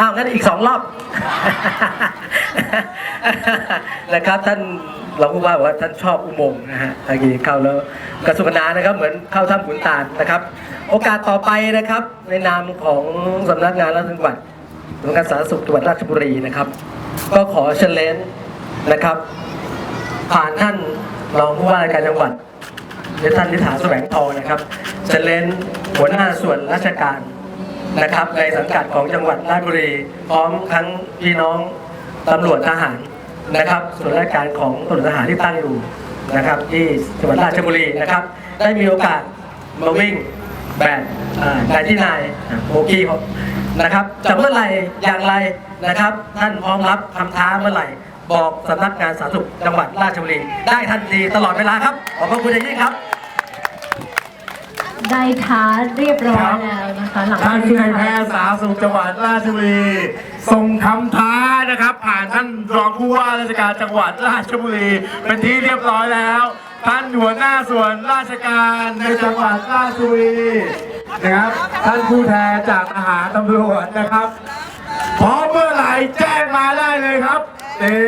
อ้าวงั้นอีกสองรอบ นะครับท่านเราผู้ว่าบอกว่าท่านชอบอุโมงค์นะฮะตะกี้เข้าแล้วกระสุกนานะครับ เหมือนเข้าถ้ำขุนตาลนะครับ โอกาสต่อไปนะครับ ในนามของสำนักงานรัฐจังหวัดสำนักงานสาธารณสุขจังหวัดราชบุรีนะครับ ก็ขอเชิญเลนนะครับ ผ่านท่านรองผู้ว่าราชการจังหวัดและท่านนิถาแสวงทองนะครับเชิญเลนหัวหน้าส่วนราชการ นะครับในสังกัดของจังหวัดราชบุรี พร้อมทั้งพี่น้องตำรวจทหารนะครับส่วนราชการของตำรวจทหารที่ตั้งอยู่นะครับ ที่จังหวัดราชบุรีนะครับ ได้มีโอกาสมาวิ่งแบบนายที่นายโบกี้เขานะครับจะเมื่อไหร่อย่างไรนะครับ ท่านพร้อมรับคำท้าเมื่อไหร่บอกสำนักงานสาธารณสุขจังหวัดราชบุรีได้ทันทีตลอดเวลาครับ ขอบพระคุณอย่างยิ่งครับ ได้ท้าเรียบร้อยแล้วนะคะหลังท่านนายแพทย์สาธารณสุขจังหวัดราชบุรีส่งคำท้านะครับ ผ่านท่านรองผู้ว่าราชการจังหวัดราชบุรี เป็นที่เรียบร้อยแล้ว ท่านหัวหน้าส่วนราชการในจังหวัดราชบุรีนะครับท่านผู้แทนจากทหารตำรวจนะครับพร้อมเมื่อไหร่แจ้งมาได้เลยครับนี่